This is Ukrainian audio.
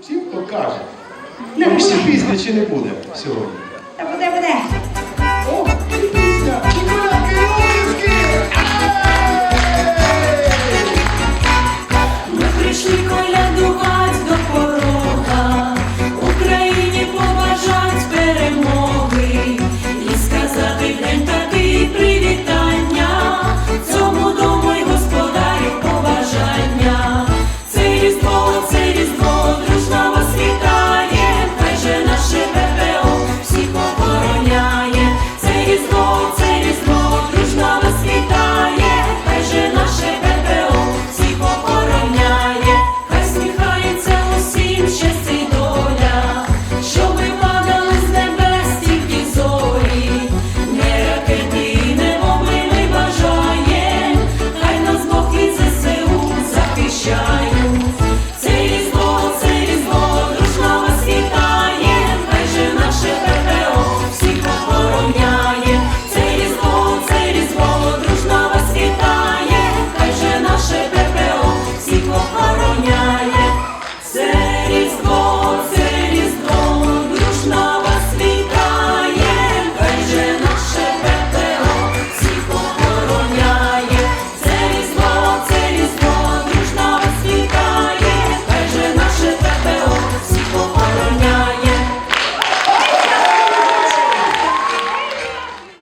Всім хто. Не ну, буде. Всі чи не буде сьогодні? Та буде, буде. О, і. Ми прийшли колядувати до порога, Україні побажать перемоги і сказати день так. shine.